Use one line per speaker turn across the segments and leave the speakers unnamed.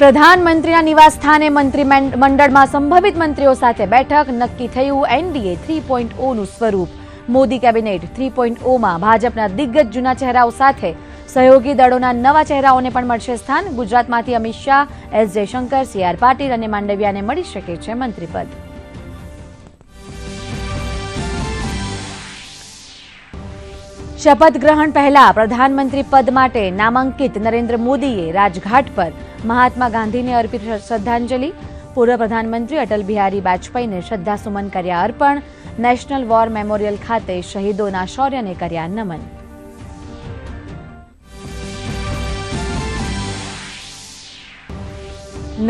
પ્રધાનમંત્રીના નિવાસ સ્થાને મંત્રી મંડળમાં સંભવિત મંત્રીઓ સાથે બેઠક. નક્કી થયું એનડીએ થ્રી પોઈન્ટ ઓનું સ્વરૂપ. મોદી કેબિનેટ થ્રી પોઈન્ટ ઓમાં ભાજપના દિગ્ગજ જૂના ચહેરાઓ સાથે સહયોગી દળોના નવા ચહેરાઓને પણ મળશે સ્થાન. ગુજરાતમાંથી Amit Shah, S Jaishankar, C R Patil અને માંડવિયાને મળી શકે છે મંત્રીપદ. શપથ ગ્રહણ પહેલા પ્રધાનમંત્રી પદ માટે નામાંકિત નરેન્દ્ર મોદીએ રાજઘાટ પર મહાત્મા ગાંધીને અર્પિત શ્રદ્ધાંજલિ. પૂર્વ પ્રધાનમંત્રી અટલ બિહારી વાજપેયીને શ્રદ્ધાસુમન કર્યા અર્પણ. નેશનલ વોર મેમોરિયલ ખાતે શહીદોના શૌર્યને કર્યા નમન.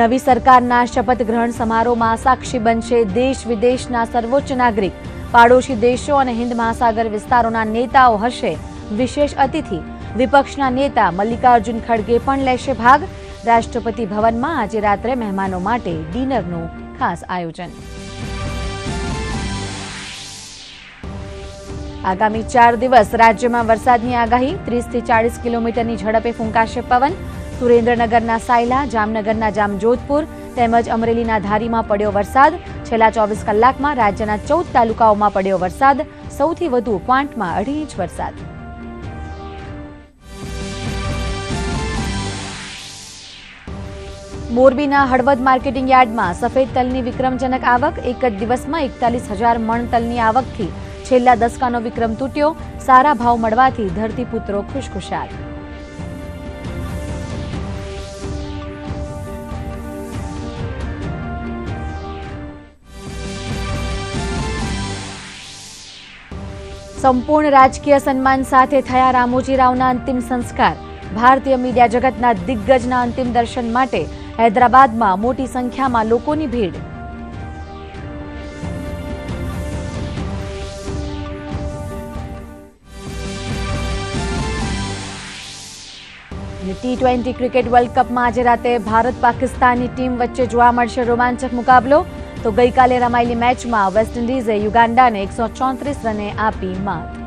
નવી સરકારના શપથ ગ્રહણ સમારોહમાં સાક્ષી બનશે દેશ વિદેશના સર્વોચ્ચ નાગરિક. પાડોશી દેશો અને હિન્દ મહાસાગર વિસ્તારોના નેતાઓ હશે. વિશેષ અતિથિ વિપક્ષના નેતા મલ્લિકાર્જુન ખડગે પણ લેશે ભાગ. રાષ્ટ્રપતિ ભવનમાં આજે રાત્રે મહેમાનો માટે ડિનરનું ખાસ આયોજન. આગામી ચાર દિવસ રાજ્યમાં વરસાદની આગાહી. ત્રીસથી ચાળીસ કિલોમીટરની ઝડપે ફૂંકાશે પવન. સુરેન્દ્રનગરના સાયલા, જામનગરના જામજોધપુર તેમજ અમરેલીના ધારીમાં પડ્યો વરસાદ. છેલ્લા ચોવીસ કલાકમાં રાજ્યના ચૌદ તાલુકાઓમાં પડ્યો વરસાદ. સૌથી વધુ ક્વાંટમાં અઢી ઇંચ વરસાદ. મોરબીના હળવદ માર્કેટિંગ યાર્ડમાં સફેદ તલની વિક્રમજનક આવક, એક જ દિવસમાં એકતાલીસ હજાર મણ તલની આવકથી છેલ્લા દસકાનો વિક્રમ તૂટ્યો. સારા ભાવ મળવાથી ધરતીપુત્રો ખુશખુશાલ. સંપૂર્ણ રાજકીય સન્માન સાથે થયા રામોજી રાવના અંતિમ સંસ્કાર. ભારતીય મીડિયા જગતના દિગ્ગજના અંતિમ દર્શન માટે હૈદરાબાદમાં મોટી સંખ્યામાં લોકોની ભીડ. ટી ટ્વેન્ટી ક્રિકેટ વર્લ્ડ કપમાં આજે રાતે ભારત પાકિસ્તાનની ટીમ વચ્ચે જોવા મળશે રોમાંચક મુકાબલો. તો ગઈકાલે રમાયેલી મેચમાં વેસ્ટ ઇન્ડિઝે યુગાન્ડાને એકસો રને આપી માત.